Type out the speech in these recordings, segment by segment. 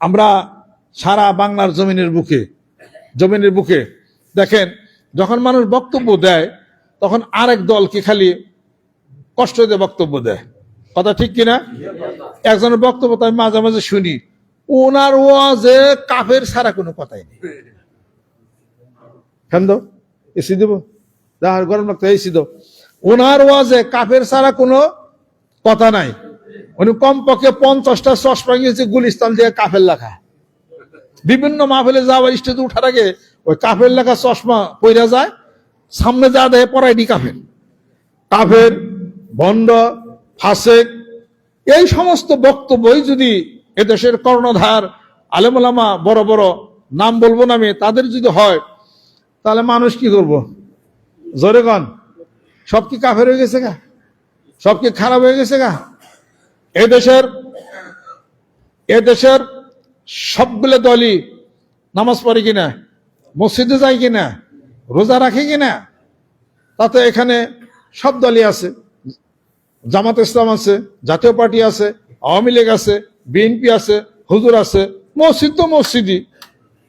আমরা সারা বাংলার জমিনের বুকে জমিনের বুকে, দেখেন, যখন মানুষ বক্তব্য দেয়, তখন আরেক দলকে খালি কষ্ট দিয়ে বক্তব্য দেয়। কথা ঠিক কিনা? একজনের বক্তব্য তো আমি মাঝে মাঝে শুনি। ওনার ওয়াজে কাফের ছাড়া কোনো কথাই নেই। দাও? এসি দেবো? গরম লাগতো এসি দাও। ওনার ওয়াজে কাফের ছাড়া কোনো কথা নাই। উনি কমপক্ষে পঞ্চাশটা চশমা গিয়েছে গুলিস্তান দিয়ে কাফের লেখা। বিভিন্ন মাহফিলে যাওয়া স্টেজে উঠার আগে ওই কাফের লেখা চশমা পইরা যায়, সামনে যা দেয় পড়াইনি কাফের। কাফের ভণ্ড ফাসেক, এই সমস্ত বক্তব্যই যদি এদেশের কর্ণধার আলেমুলামা বড় বড় নাম বলব না আমি, তাদের যদি হয়, তাহলে মানুষ কি করব? জোরে গন সব কি কাফের হয়ে গেছে গা? সব কি খারাপ হয়ে গেছে গা? এদেশের এদেশের সবগুলো দলই নামাজ পড়ে কিনা মসজিদে যায় কিনা রোজা রাখে কিনা তাতে এখানে সব দলই আছে। জামাত ইসলাম আছে জাতীয় পার্টি আছে আওয়ামী লীগ আছে বিএনপি আছে হুজুর আছে মসজিদ তো মসজিদই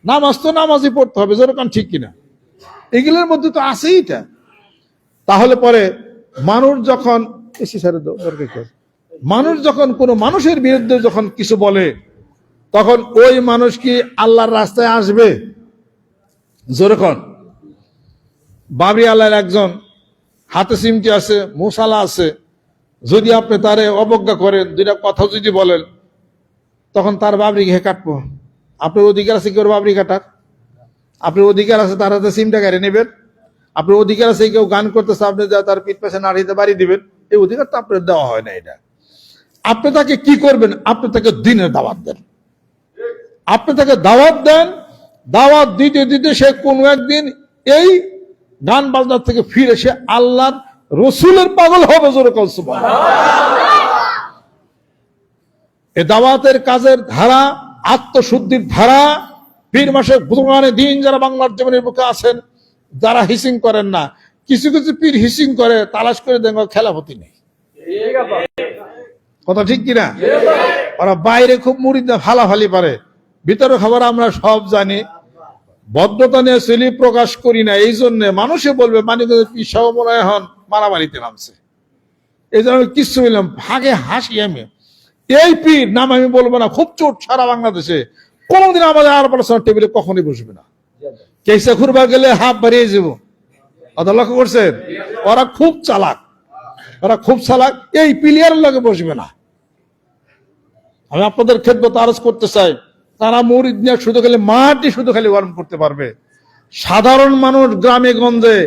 নামাজ তো নামাজই পড়তে হবে যেরকম ঠিক কিনা। এগুলোর মধ্যে তো আছেই এটা। তাহলে পরে মানুষ যখন এসি দাও, দরকার? মানুষ যখন, কোনো মানুষের বিরুদ্ধে যখন কিছু বলে, তখন ওই মানুষ কি আল্লাহর রাস্তায় আসবে? যেরকম বাবরি আল্লাহর একজন, হাতে সিমটি আছে, মুসালা আছে। যদি আপনি তারে অবজ্ঞা করেন, দুইটা কথা যদি বলেন, তখন তার বাবরি ঘে কাটবো। আপনার অধিকার আছে কি ওর বাবরি কাটার? আপনার অধিকার আছে তার হাতে সিমটা কেড়ে নেবেন। আপনার অধিকার আছে কেউ গান করতেছে, আপনি যা তার পিঠ পাশে নাড়িতে বাড়ি দিবেন। এই অধিকার তো আপনার দেওয়া হয় না এটা। আপনি তাকে কি করবেন? আপনি তাকে দিনের দাওয়াত দেন। আপনি তাকে দাওয়াত দেন, দাওয়াত দিতে দিতে সে কোনো একদিন এই গান বাজনার থেকে ফিরে সে আল্লাহর রসুলের পাগল হবে এ দাওয়াতের কাজের ধারা, আত্মশুদ্ধির ধারা, পীর মাসে বুধবারে দিন যারা বাংলার জমিনের বুকে আছেন, যারা হিসিং করেন না, কিছু কিছু পীর হিসিং করে, তালাশ করে দেন খেলাফতি নেই। কথা ঠিক কিনা? ওরা বাইরে খুব মুড়ি ফালাফালি পারে। ভিতরে খবর আমরা সব জানি। ভদ্রতা নিয়ে সেলি প্রকাশ করি না, এই জন্য মানুষে বলবে মানে পিসাও এখন মারামারিতে নামছে। এই জন্য কিচ্ছু বললাম, ভাগে হাসি আমি। এই পীর, নাম আমি বলব না, খুব চোট সারা বাংলাদেশে। কোনোদিন আমাদের আর পড়াশোনার টেবিলে কখনই বসবে না। কেসা ঘুরবা গেলে হাফ বাড়িয়ে যাব। কথা লক্ষ্য করছেন? ওরা খুব চালাক। ওরা খুব সালাক এই প্লেয়ারের লগে বসবে না। আমি আপনাদের খেদমত আরজ করতে চাই, তারা মরিদ নিয়ে শুধু খালি মাটি শুধু খালি ওয়ার্ম করতে পারবে। সাধারণ মানুষ গ্রামে গঞ্জে,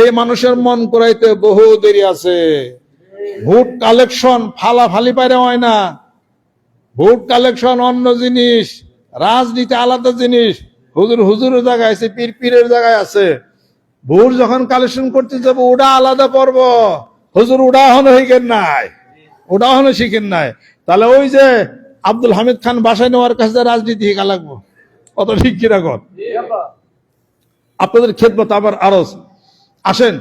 এই মানুষের মন করাইতে বহু দেরি আছে। ভোট কালেকশন ফালা ফালি পাইরে হয় না। ভোট কালেকশন অন্য জিনিস, রাজনীতি আলাদা জিনিস। হুজুর হুজুরের জায়গায় আছে, পীর পীরের জায়গায় আছে। ভোট যখন কালেকশন করতে যাব, ওটা আলাদা পর্ব। হুজুর হন হইকেন নাই। হন শিখেন নাই। তাহলে ওই যে আব্দুল হামিদ খান বাসায় নেওয়ার কাছে রাজনীতি শিখা লাগবো, অত ঠিক কিনা কর? আপনাদের খেদমত আবার আরজ। আসেন,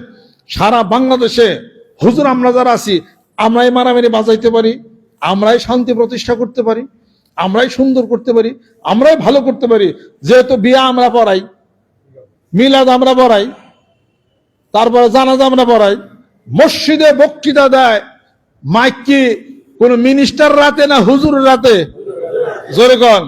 সারা বাংলাদেশে হুজুর আমরা যারা আছি, আমরাই মারামারি বাজাইতে পারি, আমরাই শান্তি প্রতিষ্ঠা করতে পারি, আমরাই সুন্দর করতে পারি, আমরাই ভালো করতে পারি। যেহেতু বিয়া আমরা পড়াই, মিলাদ আমরা পড়াই, তারপরে জানাজা আমরা পড়াই মসজিদে বক্তৃতা দেয়, মাইক কি কোন মিনিস্টার রাতে না হুজুর রাতে? জোরে কন।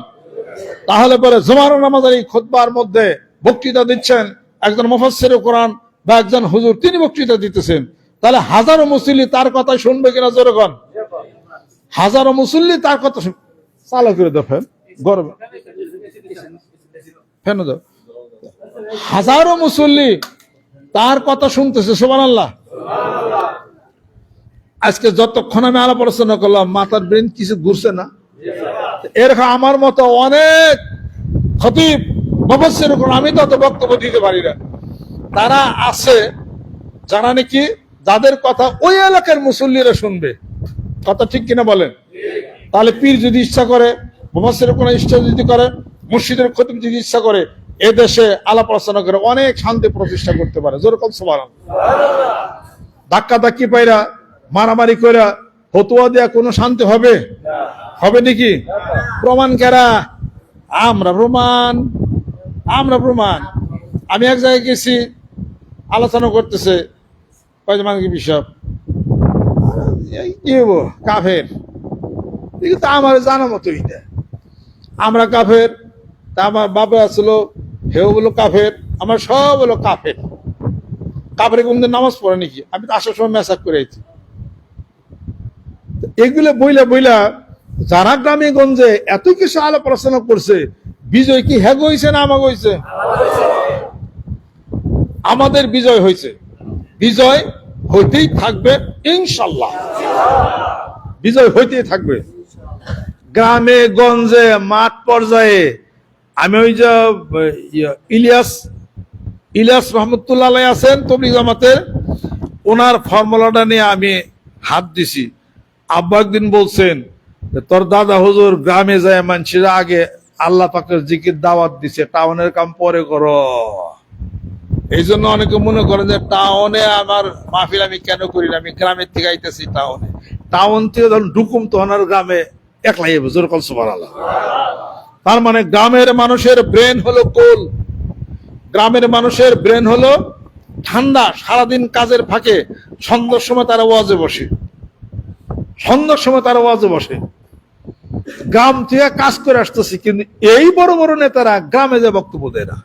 তাহলে পরে জমানো নামাজের এই খোদবার মধ্যে বক্তৃতা দিচ্ছেন একজন মুফাসসির কোরআন বা একজন হুজুর, তিনি বক্তৃতা দিতেছেন। তাহলে হাজারো মুসল্লি তার কথা শুনবে কিনা জোরে কন। হাজারো মুসল্লি তার কথা শুন চালু করে ফ্যান, গরম। দাও। হাজারো মুসল্লি তার কথা শুনতেছে সোমান আল্লাহ আজকে যতক্ষণ আমি আলাপ আলোচনা করলাম, মাথার ব্রেন কিছু ঘুরছে না। এরকম আমার মতো অনেক খতিব আমি তত বক্তব্য দিতে পারি না। তারা আছে, যারা নাকি যাদের কথা ওই এলাকার মুসল্লিরা শুনবে। কথা ঠিক কিনা বলেন? তাহলে পীর যদি ইচ্ছা করে মুফাসসির কোন ইচ্ছা যদি করে, মুর্শিদের খতিব যদি ইচ্ছা করে এ দেশে আলাপ আলোচনা করে অনেক শান্তি প্রতিষ্ঠা করতে পারে। যেরকম সবার ধাক্কা ধাক্কি পাইরা, মারামারি কইরা ফতুয়া দেয়া কোনো শান্তি হবে? হবে নাকি? প্রমাণ কেরা? আমরা প্রমাণ আমরা প্রমাণ। আমি এক জায়গায় গেছি, আলোচনা করতেছে কি বিশপ কি কাফের। কিন্তু আমার জানা মতো আমরা কাফের তা আমার বাবা আসলো, হেও বলো কাফের। আমার সব হলো কাফের। কাফের কোনদিন নামাজ পড়ে নাকি? আমি তো আসার সময় মেসাজ করে আইছি। তো এগুলো বইলা বইলা যারা গ্রামে গঞ্জে এত কিছু আলাপ আলোচনা করছে, বিজয় কি হ্যাগ হয়েছে না আমাকে হয়েছে আমাদের বিজয় হয়েছে বিজয় হইতেই থাকবে, ইনশাল্লাহ। বিজয় হইতেই থাকবে। গ্রামে গঞ্জে মাঠ পর্যায়ে আমি ওই যে ইয়ে, ইলিয়াস ইলিয়াস রহমতুল্লাহ আছেন তবলিগ জামাতের। ওনার ফর্মুলাটা নিয়ে আমি হাত দিছি। আব্বা একদিন বলছেন তোর দাদা হুজুর গ্রামে যায় মানুষেরা আগে আল্লাহ পাকের জিকির দাওয়াত দিছে টাউনের কাম পরে করো। এই জন্য অনেকে মনে করেন যে টাউনে আমার মাহফিল আমি কেন করি না? আমি গ্রামের থেকে আইতেছি টাউনে। টাউন থেকে যখন ঢুকুম আর গ্রামে একলাই জোর কল সুবার আল্লাহ তার মানে গ্রামের মানুষের ব্রেন হলো কোল। গ্রামের মানুষের ব্রেন হলো ঠান্ডা, সারাদিন কাজের ফাঁকে সন্ধ্যার সময় তারা ওয়াজে বসে। সন্ধ্যার সময় তারা ওয়াজে বসে। গ্রাম থেকে কাজ করে আসতেছি, কিন্তু এই বড় বড় নেতারা গ্রামে যে বক্তব্য দেয় না।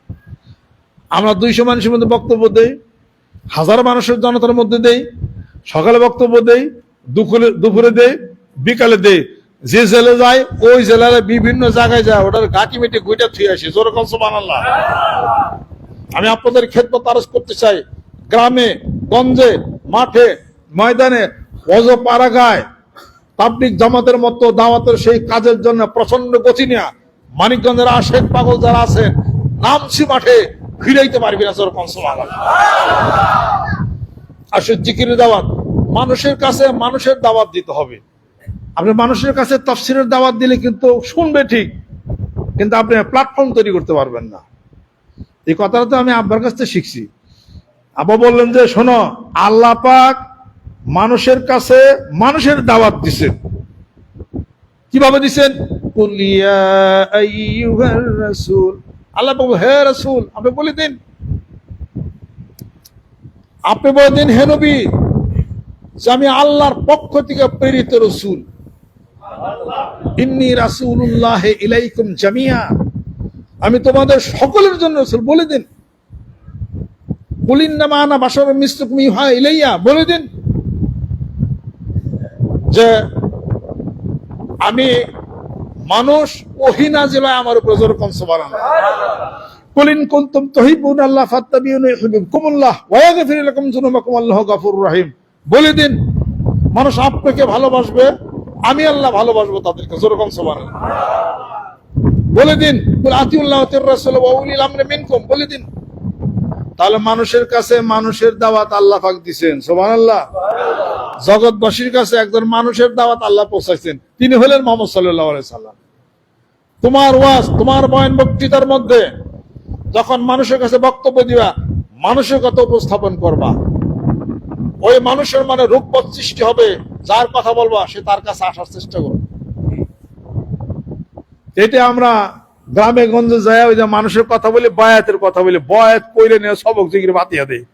আমরা দুইশো মানুষের মধ্যে বক্তব্য দেই, হাজার মানুষের জনতার মধ্যে দেই, সকালে বক্তব্য দেই, দুপুরে দুপুরে দেই, বিকালে দেই। যে জেলে যায়, ওই জেলার বিভিন্ন জায়গায় যায়, ওটার গাটি মেটে গুইটা থুয়ে আসি। জোর কলস বানাল্লাহ আমি আপনাদের ক্ষেত্র তারস করতে চাই, গ্রামে, গঞ্জে, মাঠে, ময়দানে অজ পাড়াগায় পাবলিক জামাতের মতো দাওয়াতের সেই কাজের জন্য প্রচণ্ড গতি নেয়া মানিকগঞ্জের আশেক পাগল যারা আছেন, নামছি মাঠে ফিরাইতে পারবি না জোর আসে জিকির দাওয়াত। মানুষের কাছে মানুষের দাওয়াত দিতে হবে। আপনি মানুষের কাছে তফসিলের দাওয়াত দিলে কিন্তু শুনবে ঠিক, কিন্তু আপনি প্ল্যাটফর্ম তৈরি করতে পারবেন না। এই কথাটা তো আমি আব্বার কাছ থেকে শিখছি। আব্বা বললেন যে, শোনো, আল্লাহ পাক মানুষের কাছে মানুষের দাওয়াত দিছেন। কীভাবে দিছেন? আল্লাহ পাক হে রাসূল, আপনি বলে দিন। আপনি বলে দিন, হে নবী। যে আমি আল্লাহর পক্ষ থেকে প্রেরিত রসুল। ইলাইকুম জামিয়া। আমি তোমাদের সকলের জন্য বলে দিন। বলিন না মানা বাসর ইলাইয়া, বলে দিন। যে আমি মানুষ ওহিনা জেলায় আমার উপর জোর কনসবারান কুলিন কুনতুম তুহিব্বুন আল্লাহ ফাত্তাবিউনি ইউহিব্বুকুমুল্লাহ ওয়া ইয়াগফির রহিম। বলে দিন, মানুষ আপনাকে ভালোবাসবে, আমি আল্লাহ ভালোবাসবো তাদেরকে, যেরকম সমান বলে দিন আতিউল্লাহ বলে দিন। তাহলে মানুষের কাছে মানুষের দাওয়াত আল্লাহ পাক দিবেন সুবহানাল্লাহ। জগৎবাসীর কাছে একজন মানুষের দাওয়াত আল্লাহ পৌঁছাইছেন, তিনি হলেন মোহাম্মদ আলাইহি সাল্লাম। তোমার ওয়াজ, তোমার বয়ন বক্তৃতার মধ্যে যখন মানুষের কাছে বক্তব্য দিবা, মানুষের কথা উপস্থাপন করবা। ওই মানুষের মানে রূপপথ সৃষ্টি হবে, যার কথা বলবা, সে তার কাছে আসার চেষ্টা করবে এটা আমরা গ্রামে গঞ্জে যায় ওই যে মানুষের কথা বলি, বয়াতের কথা বলি। বয়াত কইলে নিয়ে সবক জিগির বাতিয়া দেয়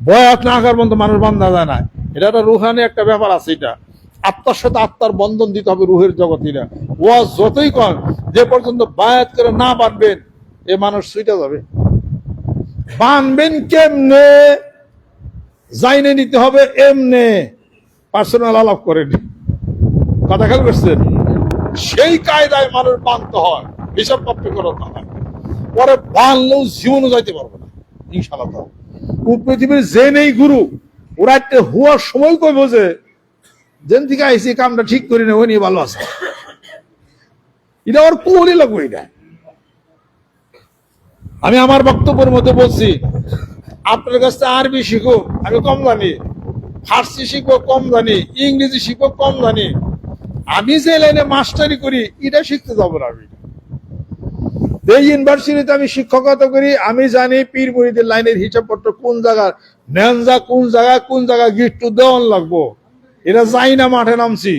বয়াত না আকার পর্যন্ত মানুষ বান্ধা যায় না। এটা একটা রুহানি একটা ব্যাপার আছে এটা। আত্মার সাথে আত্মার বন্ধন দিতে হবে রুহের জগতিরা ওয়াজ যতই কন যে পর্যন্ত বায়াত করে না বাঁধবেন এ মানুষ সুইটা যাবে। বানবেন কেমনে? জাইনে নিতে হবে, এমনে পার্সোনাল আলাপ করেন কথা খেয়াল করছেন? সেই কায়দায় মানুষ বানতে হয়, হিসাব প্রাপ্তি করতে হয় পরে বানলেও জীবনও যাইতে পারবে না ইনশাল্লাহ পৃথিবীর যে নেই গুরু ওরা একটা হওয়ার সময় কই বোঝে যেন থেকে আইসি কামটা ঠিক করি না ওই নিয়ে ভালো আছে। এটা ওর কোহলি লাগবে এটা আমি আমার বক্তব্যের মধ্যে বলছি আপনার কাছ থেকে আরবি শিখো, আমি কম জানি। ফার্সি শিখব কম জানি, ইংরেজি শিখব কম জানি। আমি যে লাইনে মাস্টারি করি, এটা শিখতে যাব না আমি। এই ইউনিভার্সিটিতে আমি শিক্ষকতা করি, আমি জানি পীর মুড়িদের লাইনের হিসাবপত্র কোন জায়গার নেনজা কোন জায়গায় কোন জায়গায় গিফট দেওয়ান লাগবো। এটা যাই না মাঠে নামছি।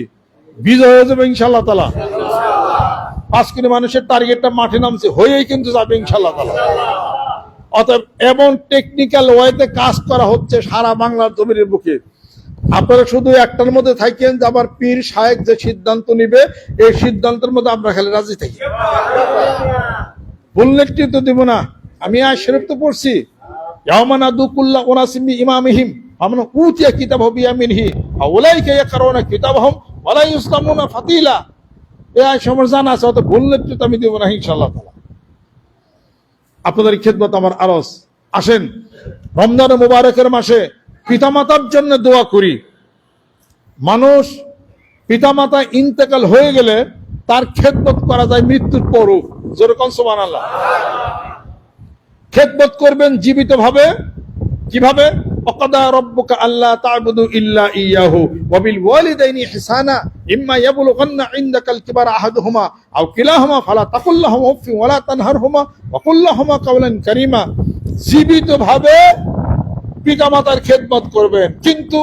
বিজয় হয়ে যাবে ইনশাল্লাহ তালা। পাঁচ কোটি মানুষের টার্গেটটা মাঠে নামছে, হয়েই কিন্তু যাবে ইনশাল্লাহ তালা। অতএব এমন টেকনিক্যাল ওয়েতে কাজ করা হচ্ছে সারা বাংলার জমির বুকে। আপনারা শুধু একটার মধ্যে থাকেন যে আমার পীর সাহেব যে সিদ্ধান্ত নিবে, এই সিদ্ধান্তের মধ্যে আমরা খালি রাজি থাকি। বুল্লেটটি তো দিব না। আমি আজ শরীফ তো পড়ছি। ইয়ামানা দুকুল্লা ওনাসিমি ইমামিহিম। আমরা উতিয়া কিতাব হবি আমিনহি ওলাইকে ইয়াকরাউনা কিতাবহম ওয়ালা ইসলামুনা ফাতিলা। এই সময় জানা আছে অত বুল্লেটটি তো আমি দিব না ইনশাআল্লাহ তাআলা। আপনাদের খেদমত আমার আরস আসেন, রমজান মুবারকের মাসে পিতামাতার জন্য দোয়া করি। মানুষ পিতামাতা ইন্তেকাল হয়ে গেলে তার খেদমত করা যায় মৃত্যুর পরও। যেরকম সোমান আল্লাহ খেদমত করবেন জীবিত ভাবে কীভাবে? জীবিত ভাবে পিতামাতার খেদমত করবেন কিন্তু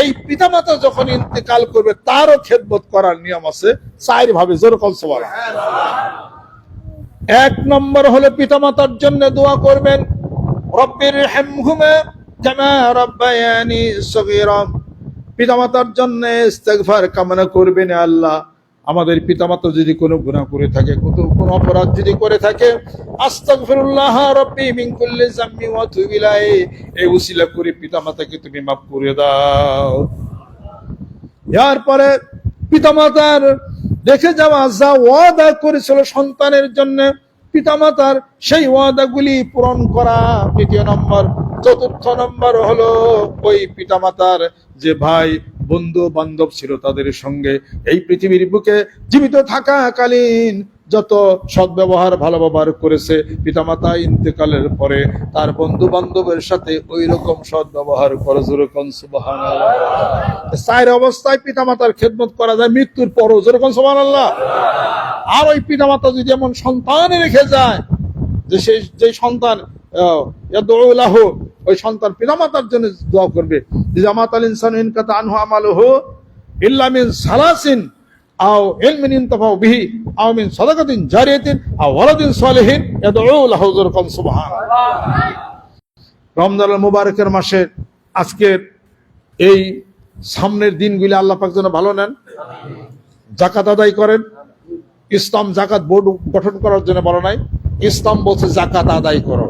এই পিতা পিতামাতা যখন ইন্তেকাল করবে, তারও খেদমত করার নিয়ম আছে চার ভাবে এক নম্বর হলো পিতামাতার জন্য দোয়া করবেন। রব্বির হেমহুমে জামা রব্বায়ানি সগীরা। পিতামাতার জন্য ইস্তেগফার কামনা করবেন আল্লাহ। আমাদের পিতামাতা যদি কোনো গুনাহ করে থাকে কত কোনো অপরাধ যদি করে থাকে রব্বি মিন কুল্লি যামবি ওয়া এই উসিলা করে পিতামাতাকে তুমি মাফ করে দাও। পিতামাতার দেখে যাওয়া যা ওয়াদা করেছিল সন্তানের জন্য, পিতামাতার সেই ওয়াদাগুলি পূরণ করা। তৃতীয় নম্বর চতুর্থ নম্বর হলো ওই পিতামাতার যে ভাই, বন্ধু, বান্ধব ছিল তাদের সঙ্গে। এই পৃথিবীর বুকে জীবিত থাকাকালীন যত সদ্ব্যবহার, ভালো ব্যবহার করেছে, পিতামাতা ইন্তেকালের পরে তার বন্ধু বান্ধবের সাথে ওই রকম সদ্ব্যবহার করে যেরকম সুবাহান চায়ের অবস্থায় পিতামাতার খেদমত করা যায়, মৃত্যুর পরও যেরকম সুবাহান আল্লাহ আর ওই পিতামাতা যদি এমন সন্তান রেখে যায়, যে সেই যে সন্তান ইয়াদউলাহু, ওই সন্তান পিতামাতার জন্য দোয়া করবে। জামাত আল ইনসান ইনকাতা আনহু আমালুহু ইল্লা মিন সালাসিন আও ইলমিন ইনতাফাউ বিহি আও মিন সাদাকাতিন জারিয়াতিন আও ওয়ালাদিন সালিহিন। ইয়াদউ লাহু যুরকান সুবহানাল্লাহ। রমজানুল মুবারকের মাসে আজকের এই সামনের দিনগুলি আল্লাহ পাক যেন ভালো নেন জাকাত আদায় করেন। ইসলাম জাকাত বোর্ড গঠন করার জন্য বলা নাই ইসলাম বলছে জাকাত আদায় করো।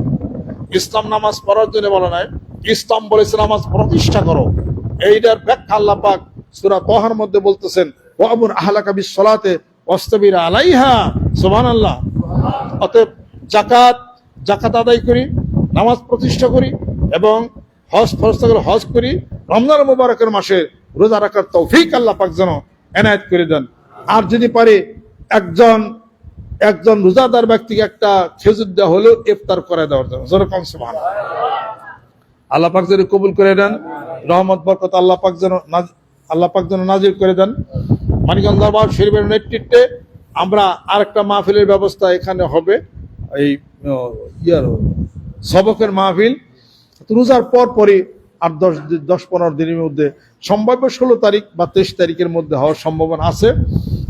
ইসলাম নামাজ পড়ার জন্য বলা নাই। ইসলাম বলেছে, নামাজ প্রতিষ্ঠা করো। এইটার ব্যাখ্যা আল্লাহ পাক সূরা তহার মধ্যে বলতেছেন ওয়ামুর আহলাকা বিসসালাতে ওয়াস্তাবির আলাইহা। সুবহানাল্লাহ। অতএব জাকাত জাকাত আদায় করি, নামাজ প্রতিষ্ঠা করি এবং হজ ফরজ থাকলে হজ করি, রমজান মুবারকের মাসে রোজা রাখার তৌফিক আল্লাহ পাক যেন এনায়েত করে দেন। আর যদি পারে একজন একজন রোজাদার ব্যক্তিকে একটা খেজুর দেওয়া হলেও ইফতার করে দেওয়ার জন্য। যেরকম সুবহান আল্লাহ পাক যেন কবুল করে দেন রহমত, বরকত আল্লাহ পাক যেন আল্লাহ পাক যেন নাজির করে দেন। মানিকগঞ্জ দরবার শরীফের নেতৃত্বে আমরা আরেকটা মাহফিলের ব্যবস্থা এখানে হবে। এই ইয়ার, সবকের মাহফিল। রোজার পর পরই আট, দশ দশ, পনেরো দিনের মধ্যে, সম্ভাব্য ষোলো তারিখ বা তেইশ তারিখের মধ্যে হওয়ার সম্ভাবনা আছে।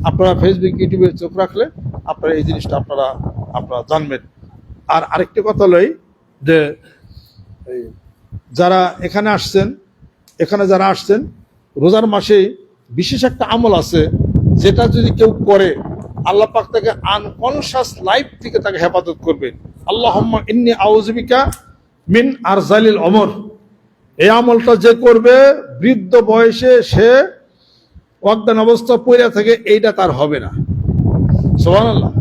আপনারা ফেসবুক ইউটিউবে চোখ রাখলে আপনারা এই জিনিসটা আপনারা আপনারা জানবেন। আর আরেকটি কথা হলোই যে যারা এখানে আসছেন, এখানে যারা আসছেন, রোজার মাসে বিশেষ একটা আমল আছে, যেটা যদি কেউ করে, আল্লাহ পাক তাকে আনকনশাস লাইফ থেকে তাকে হেফাজত করবে। আল্লাহ ইন্নি আউজবিকা মিন আরজালিল অমর এই আমলটা যে করবে, বৃদ্ধ বয়সে সে অজ্ঞান অবস্থা পড়ে থাকে, এইটা তার হবে না। সোহান আল্লাহ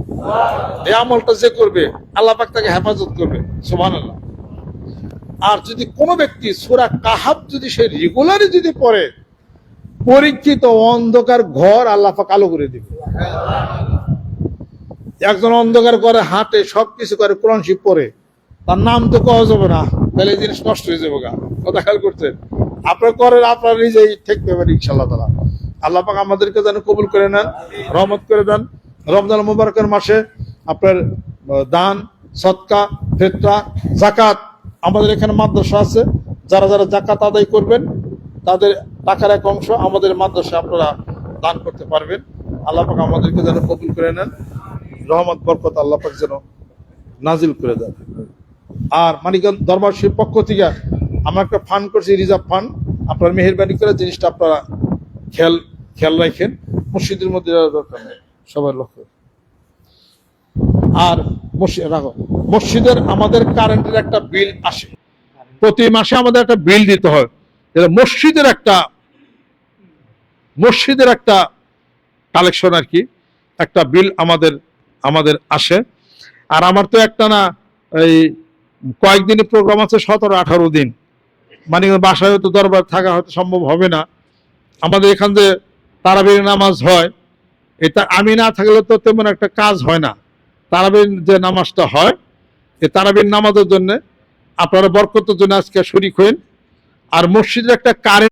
এই আমলটা যে করবে, আল্লাহ পাক তাকে হেফাজত করবে। সোহান আল্লাহ আর যদি কোনো ব্যক্তি সুরা কাহাব যদি সে রেগুলারই যদি পড়ে, পরীক্ষিত অন্ধকার ঘর আল্লাহ পাক আলো করে দিবে। একজন অন্ধকার করে হাঁটে, সবকিছু করে, কোরআন শিব পড়ে, তার নাম তো কওয়া যাবে না। তাহলে জিনিস নষ্ট হয়ে যাবে গা। কথা খেয়াল করছেন? আপনার করেন আপনার নিজেই ঠেকতে পারেন ইনশাল্লাহ তালা আল্লাহ পাক আমাদেরকে যেন কবুল করে নেন, রহমত করে দেন। রমজান মুবারকের মাসে আপনার দান, সৎকা, ফেতরা জাকাত আমাদের এখানে মাদ্রাসা আছে। যারা যারা জাকাত আদায় করবেন, তাদের টাকার এক অংশ আমাদের মাদ্রাসা আপনারা দান করতে পারবেন। আল্লাহ পাক আমাদেরকে যেন কবুল করে নেন, রহমত, বরকত আল্লাহ পাক যেন নাজিল করে দেন। আর মানিকগঞ্জ দরবার শিব পক্ষ থেকে আমরা একটা ফান্ড করছি, রিজার্ভ ফান্ড। আপনার মেহরবানি করে জিনিসটা আপনারা খেয়াল খেয়াল রাখেন, মসজিদের মধ্যে যাওয়ার দরকার নেই, সবার লক্ষ্য। আর মসজিদের আমাদের কারেন্টের একটা বিল আসে। প্রতি মাসে আমাদের একটা বিল দিতে হয় মসজিদের একটা মসজিদের একটা কালেকশন আর কি, একটা বিল আমাদের আমাদের আসে। আর আমার তো একটা না, এই কয়েকদিনের প্রোগ্রাম আছে সতেরো, আঠারো দিন। মানে বাসায় হয়তো দরবার থাকা হয়তো সম্ভব হবে না। আমাদের এখান যে তারাবির নামাজ হয় এটা আমি না থাকলে তো তেমন একটা কাজ হয় না। তারাবির যে নামাজটা হয় এই তারাবির নামাজের জন্য আপনারা বরকতের জন্য আজকে শরিক হইন। আর মসজিদের একটা কারেন্ট